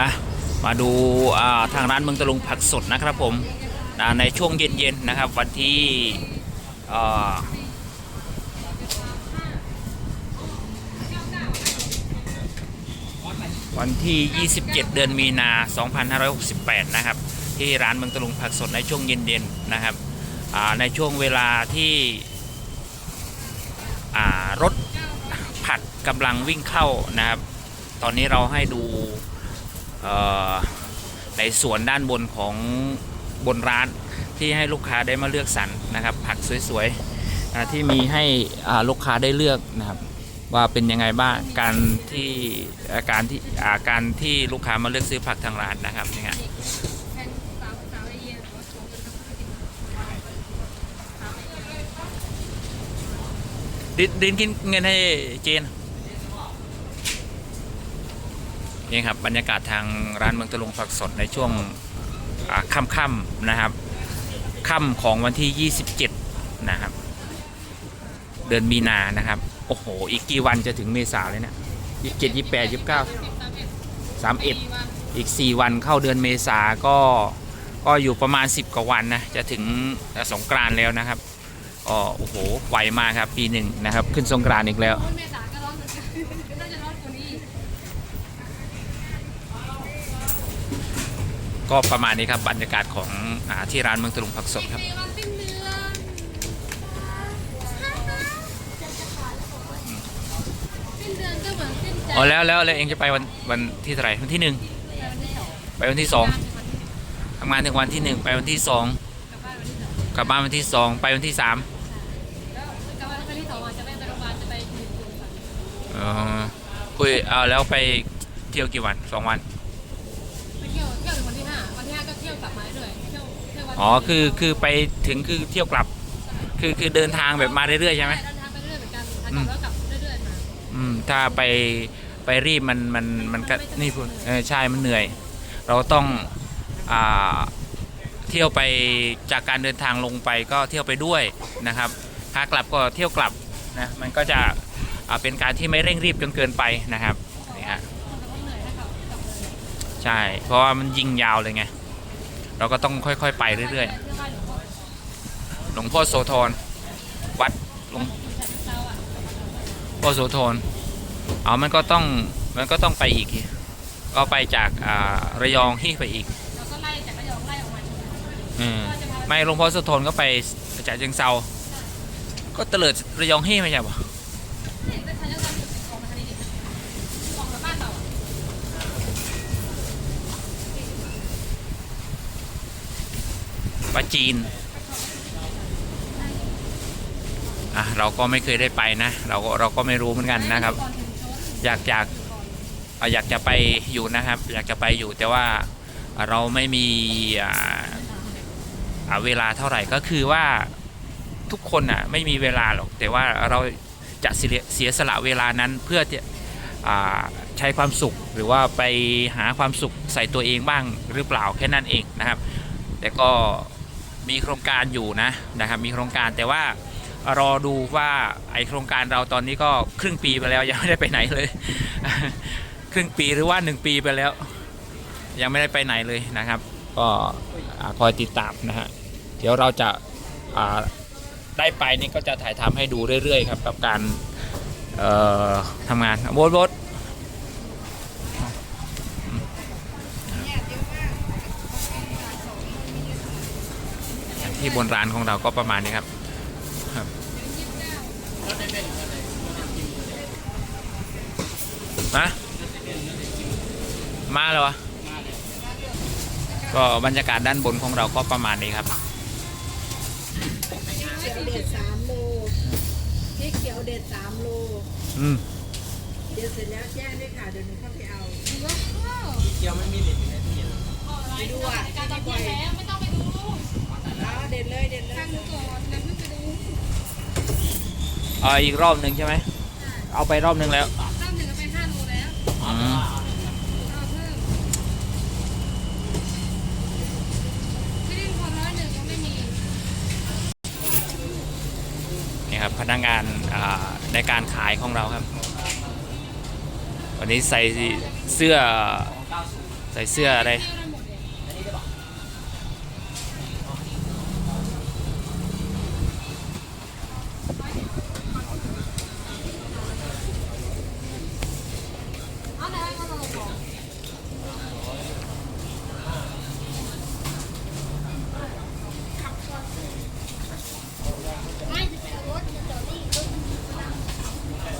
อะมาดูาทางร้านเมืองตะลุงผักสดนะครับผมในช่วงเย็นๆนะครับวันที่วันที่ 27 เดือนมีนา 2568 นะครับ ที่ร้านเมืองตะลุงผักสดในช่วงเย็นๆนะครับในช่วงเวลาที่รถผัดกำลังวิ่งเข้านะครับ ตอนนี้เราให้ดู ในส่วนด้านบนของบนร้านที่ให้ลูกค้าได้มาเลือกสรรนะครับ ผักสวยๆที่มีให้ลูกค้าได้เลือกนะครับ ว่าเป็นยังไงบ้างการที่อาการที่อาการที่ลูกค้ามาเลือกซื้อผักทางร้านนะครับนี่ฮะดินดินกินเงินให้เจน นี่ครับบรรยากาศทางร้านเมืองตะลุงผักสดในช่วงค่ำๆนะครับค่ำของวันที่ 27 นะครับ เดือนมีนานะครับ โอ้โห อีกกี่วันจะถึงเมษาเลยเนี่ยยี่สิบเจ็ดยี่แปดยี่เก้าสามเอ็ดอีก4วันเข้าเดือนเมษาก็ก็อยู่ประมาณ 10 กว่าวันนะจะถึงสงกรานแล้วนะครับโอ้โหไวมากครับปีหนึ่งนะครับ ขึ้นสงกรานอีกแล้วเมษาก็ร้อนเหมือนกันน่าจะร้อน กว่านี้อีกก็ประมาณนี้ครับบรรยากาศของอาที่ร้านเมืองตะลุงผักสดครับมีวันสิ้นเดือนสิ้นเดือนก็เหมือนสิ้นใจอ๋อแล้วแล้วแล้วเองจะไปวันวันที่เท่าไหร่วันที่หนึ่งไปวันที่สองไปวันที่สองทำงานถึงวันที่หนึ่งไปวันที่สองกลับบ้านวันที่สองกลับบ้านวันที่สองไปวันที่สามแล้วกลับบ้านวันที่สองอาจจะไม่ไปโรงพยาบาลจะไปยืนดูกันเอ่อคุยเอาแล้วไปเที่ยวกี่วันสองวัน อ๋อคือคือไปถึงคือเที่ยวกลับ คือคือเดินทางแบบมาเรื่อยๆใช่ไหมเดินทางไปเรื่อยเหมือนกันทางกลับแล้วกลับเรื่อยๆมาอืมถ้าไปไปรีบมันมันมันก็นี่พูดเออใช่มันเหนื่อย เราต้องอ่าเที่ยวไปจากการเดินทางลงไปก็เที่ยวไปด้วยนะครับขากลับก็เที่ยวกลับนะมันก็จะอ่าเป็นการที่ไม่เร่งรีบจนเกินไปนะครับนี่ฮะแต่ว่าเหนื่อยถ้ากลับกลับเลยใช่ เพราะว่ามันยิงยาวเลยไง เราก็ต้องค่อยๆ ไปเรื่อยเที่ยวบ้านหลวงพ่อๆหลวงพ่อโสธรวัดหลวงเช้าอะพ่อโสธรเอามันก็ต้องมันก็ต้องไปอีก ก็ไปจากอ่าระยองที่ไปอีกเราก็ไล่จากระยองไล่ออกมาอืมไม่หลวงพ่อโสธรก็ไปจากเชียงเซาก็เตลิดระยองที่ไม่ใช่ปะ ปาจีนอะเราก็ไม่เคยได้ไปนะ เราก็เราก็ไม่รู้เหมือนกันนะครับ อยากอยากอะอยากจะไปอยู่นะครับ อยากจะไปอยู่แต่ว่าเราไม่มีเวลาเท่าไหร่ก็คือว่าทุกคนอะไม่มีเวลาหรอก แต่ว่าเราจะเสียเสียสละเวลานั้นเพื่อจะอ่ใช้ความสุขหรือว่าไปหาความสุขใส่ตัวเองบ้างหรือเปล่าแค่นั้นเองนะครับ แต่ก็ มีโครงการอยู่นะนะครับมีโครงการแต่ว่ารอดูว่าไอโครงการเราตอนนี้ก็ครึ่งปีไปแล้วยังไม่ได้ไปไหนเลย ครึ่งปีหรือว่าหนึ่งปีไปแล้ว ยังไม่ได้ไปไหนเลยนะครับ ก็คอยติดตามนะฮะเดี๋ยวเราจะาได้ไปนี่ก็จะถ่ายทำให้ดูเรื่อยๆครับกับการทำงานโบดโบด ที่บนร้านของเราก็ประมาณนี้ครับครับ มามาเลยวะก็บรรยากาศด้านบนของเราก็ประมาณนี้ครับเขียวเด็ดสามโลพริกเขียวเด็ดสามโล อืม เดี๋ยวเสร็จแล้วแจ้งด้วยค่ะ เดี๋ยวหนูเข้าไปเอาเกี่ยวไม่มีเด็ดไปดูอะการตัดเย็นแล้วไม่ต้องไปดู เอาเด็ดเลยเด็ดเลยตั้งดูก่อนแล้วเพิ่งไปดูเอ่ออีกรอบหนึ่งใช่ไหม เอาไปรอบหนึ่งแล้วรอบหนึ่งก็เป็นห้าโลแล้วอืมเอาเพิ่มไม่ได้พอร้อยหนึ่งก็ไม่มีนี่ครับพนักงานอ่าในการขายของเราครับ วันนี้ใส่เสื้อใส่เสื้ออะไร เที่ยวได้หมดเลยเอาไหนให้เขาลงก่อน ไม่จะไปเอารถจะจอดที่รถ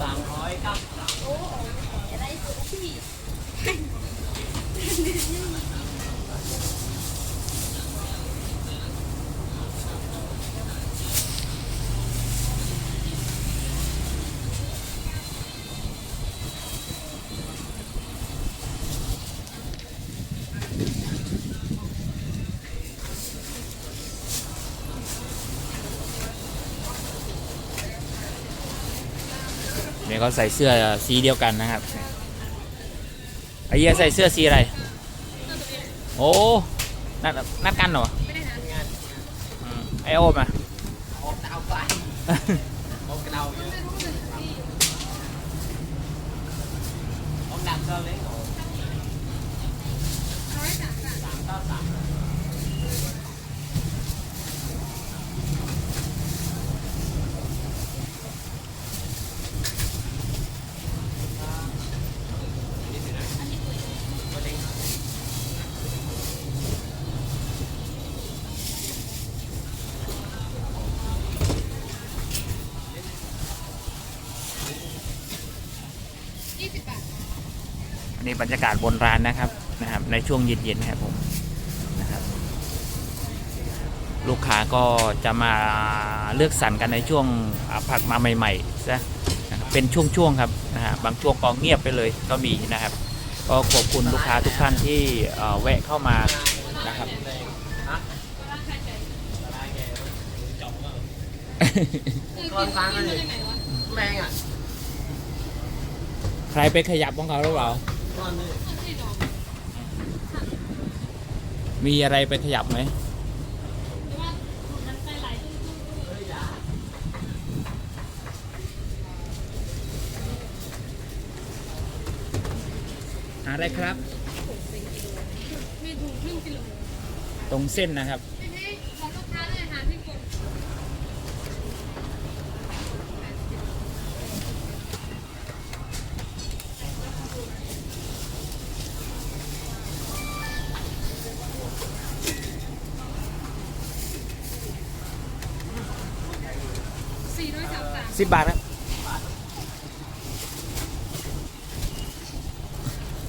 สามร้อยเก้า โอ้อะไรสุดที่ เนี่ยเขาใส่เสื้อสีเดียวกันนะครับไอเหี้ยใส่เสื้อสีอะไร โอ้ นัดนัดกันเหรอไม่ได้นอไอโอมอะออกดาไปออกดาวเอะไม่รู้ว่าเป็นที่ออกดาวเท่าไหร่หรอามสามสามเก้าสาม นนี้บรรยากาศบนร้านนะครับนะครับ ในช่วงเย็นๆนะครับผมนะครับ ลูกค้าก็จะมาเลือกสรรกันในช่วงอ่าผักมาใหม่ๆซะนะครับเป็นช่วงๆครับนะฮะบางช่วงก็เงียบไปเลยก็มีนะครับ ก็ขอบคุณลูกค้าทุกท่านที่เอ่อแวะเข้ามานะครับฮะร้านใครใจอะไรแกจบแล้วเออกินกินมาจากไหนวะแม่งอะใครไปขยับของเขาหรือเปล่า ตอนนี้เอาที่ดอกมีอะไรไปขยับไหมหรือว่าถูกน้ำใจไหลตุ้มอะไรครับๆมีถุงครึ่งกิโลตรงเส้นนะครับ สิบบาทครับ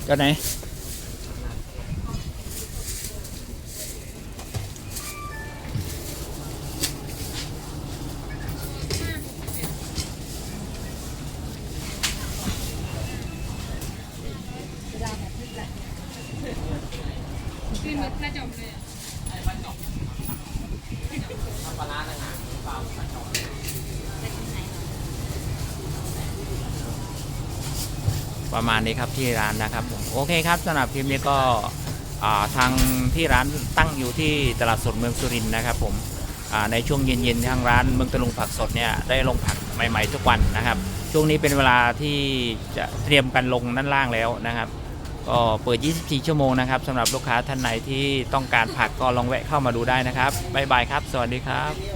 ก็ไหน ประมาณนี้ครับที่ร้านนะครับผมโอเคครับสำหรับคลิปนี้ก็ทางที่ร้านตั้งอยู่ที่ตลาดสดเมืองสุรินทร์นะครับผมในช่วงเย็นๆทางร้านเมืองตะลุงผักสดเนี่ยได้ลงผักใหม่ๆทุกวันนะครับ ช่วงนี้เป็นเวลาที่จะเตรียมกันลงด้านล่างแล้วนะครับ ก็เปิด 24 ชั่วโมงนะครับสำหรับลูกค้าท่านไหนที่ต้องการผักก็ลองแวะเข้ามาดูได้นะครับบ๊ายบายครับ สวัสดีครับ